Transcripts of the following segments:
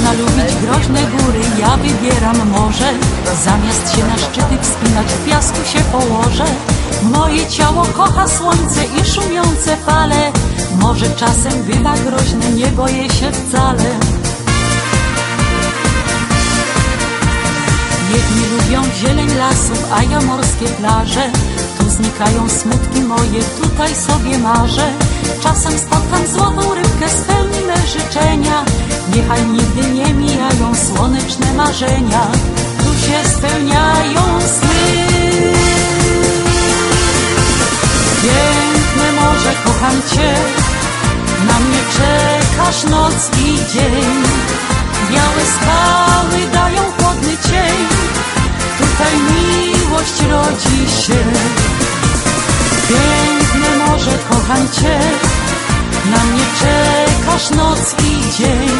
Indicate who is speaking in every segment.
Speaker 1: Można lubić groźne góry, ja wybieram morze Zamiast się na szczyty wspinać, w piasku się położę. Moje ciało kocha słońce i szumiące fale. Może czasem bywa groźne, nie boję się wcale. Jedni lubią zieleń lasów, a ja morskie plaże. Tu znikają smutki moje, tutaj sobie marzę Czasem spotkam złotą rybkę, spełni me życzenia. Niechaj nigdy nie mijają słoneczne marzenia. Tu się spełniają sny. Piękne morze, kocham Cię. Na mnie czekasz noc i dzień. Białe skały dają chłodny cień. Tutaj miłość rodzi się kocham Cię Na mnie czekasz noc i dzień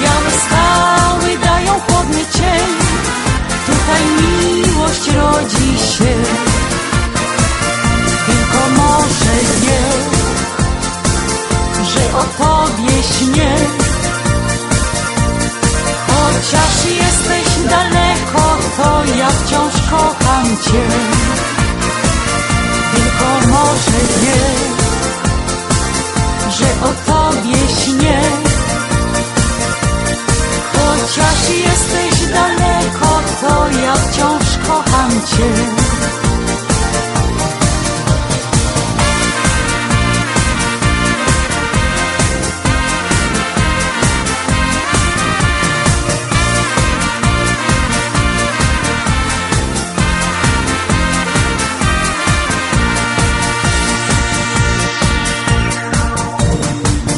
Speaker 1: Białe skały dają chłodny cień Tutaj miłość rodzi się tylko może wie, że o tobie śnię. Chociaż jesteś daleko, to ja wciąż kocham cię.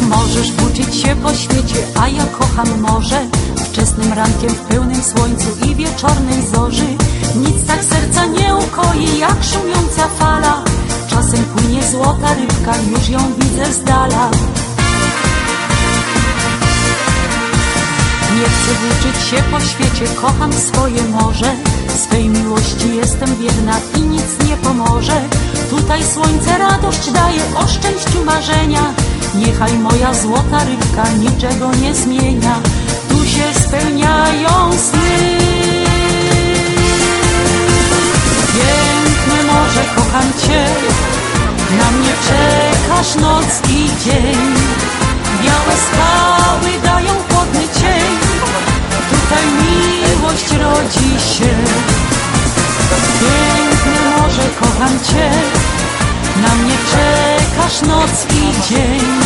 Speaker 1: Możesz uczyć się po świecie, a ja kocham morze rankiem w pełnym słońcu i wieczornej zorzy. Nic tak serca nie ukoi jak szumiąca fala. Czasem płynie złota rybka, już ją widzę z dala. Nie chcę włóczyć się po świecie, kocham swoje morze. Swej miłości jestem wierna i nic nie pomoże. Tutaj słońce radość daje, o szczęściu marzenia. Niechaj moja złota rybka niczego nie zmienia się spełniają sny. Piękne morze, kocham Cię. Na mnie czekasz noc i dzień. Białe skały dają chłodny cień. Tutaj miłość rodzi się. Piękne morze, kocham Cię. Na mnie czekasz noc i dzień